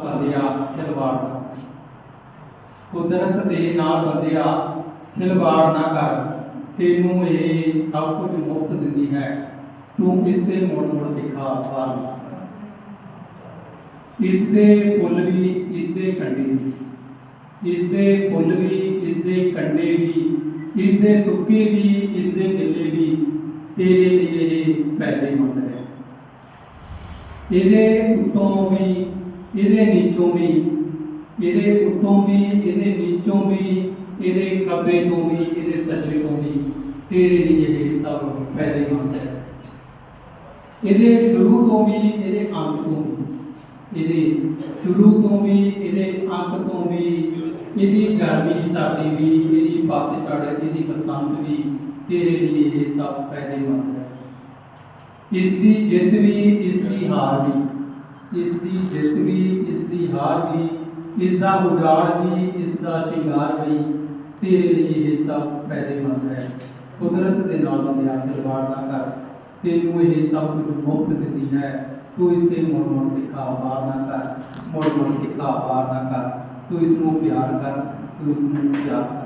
ਬੰਦਿਆ ਖਿਲਵਾੜ। ਕੁਦਰਤ ਦੇ ਨਾਲ ਬੰਦਿਆ ਖਿਲਵਾੜ ਨਾ ਕਰ। ਤੈਨੂੰ ਇਹ ਸਭ ਕੁਝ ਮੁਫਤ ਦਿੰਦੀ ਹੈ। ਤੂੰ ਇਸ ਤੇ ਮੁੜ ਮੁੜ ਦਿਖਾ ਵਾਰ ਇਸ ਦੇ ਫੁੱਲ ਵੀ ਇਸ ਦੇ ਕੰਡੇ ਵੀ। ਇਸ ਦੇ ਫੁੱਲ ਵੀ ਇਸ ਦੇ ਕੰਡੇ ਵੀ। ਇਸ ਦੇ ਸੁੱਕੇ ਵੀ ਇਸ ਦੇ ਗਿੱਲੇ ਵੀ। ਤੇਰੇ ਲਈ ਇਹ ਫਾਇਦੇਮੰਦ ਹੈ। ਇਹਦੇ ਉੱਤੋਂ ਵੀ ਇਹਦੇ ਨੀਚੋਂ ਵੀ, ਇਹਦੇ ਉੱਤੋਂ ਵੀ, ਇਹਦੇ ਨੀਚੋਂ ਵੀ, ਇਹਦੇ ਖੱਬੇ ਤੋਂ ਵੀ, ਇਹਦੇ ਸੱਜੇ ਤੋਂ ਵੀ, ਤੇਰੇ ਲਈ ਇਹ ਸਭ ਫਾਇਦੇਮੰਦ ਹੈ। ਇਹਦੇ ਸ਼ੁਰੂ ਤੋਂ ਵੀ, ਇਹਦੇ ਅੰਤ ਤੋਂ ਵੀ, ਇਹਦੇ ਸ਼ੁਰੂ ਤੋਂ ਵੀ, ਇਹਦੇ ਅੰਤ ਤੋਂ ਵੀ, ਇਹਦੀ ਗਰਮੀ ਸਰਦੀ ਵੀ, ਇਹਦੀ ਪਤਝੜ ਇਹਦੀ ਬਸੰਤ ਵੀ, ਤੇਰੇ ਲਈ ਇਹ ਸਭ ਫਾਇਦੇਮੰਦ ਹੈ। ਇਸ ਦੀ ਜਿੱਤ ਵੀ, ਇਸ ਦੀ ਹਾਰ ਵੀ। ਇਸ ਦੀ ਜਿੱਤ ਵੀ, ਇਸ ਦੀ ਹਾਰ ਵੀ, ਇਸ ਦਾ ਉਜਾੜ ਵੀ, ਇਸ ਦਾ ਸ਼ਿੰਗਾਰ ਵੀ, ਤੇਰੇ ਲਈ ਇਹ ਸਭ ਫਾਇਦੇਮੰਦ ਹੈ। ਕੁਦਰਤ ਦੇ ਨਾਲ ਬੰਦਿਆ ਖਿਲਵਾੜ ਨਾ ਕਰ। ਤੈਨੂੰ ਇਹ ਸਭ ਕੁਝ ਮੁਫਤ ਦਿੱਤੀ ਹੈ। ਤੂੰ ਇਸ ਤੇ ਮੁੜ ਮੁੜ ਦਿਖਾ ਵਾਰ ਨਾ ਕਰ। ਮੁੜ ਮੁੜ ਦਿਖਾ ਵਾਰ ਨਾ ਕਰ। ਤੂੰ ਇਸ ਨੂੰ ਪਿਆਰ ਕਰ। ਤੂੰ ਇਸ ਨੂੰ ਪਿਆਰ ਕਰ।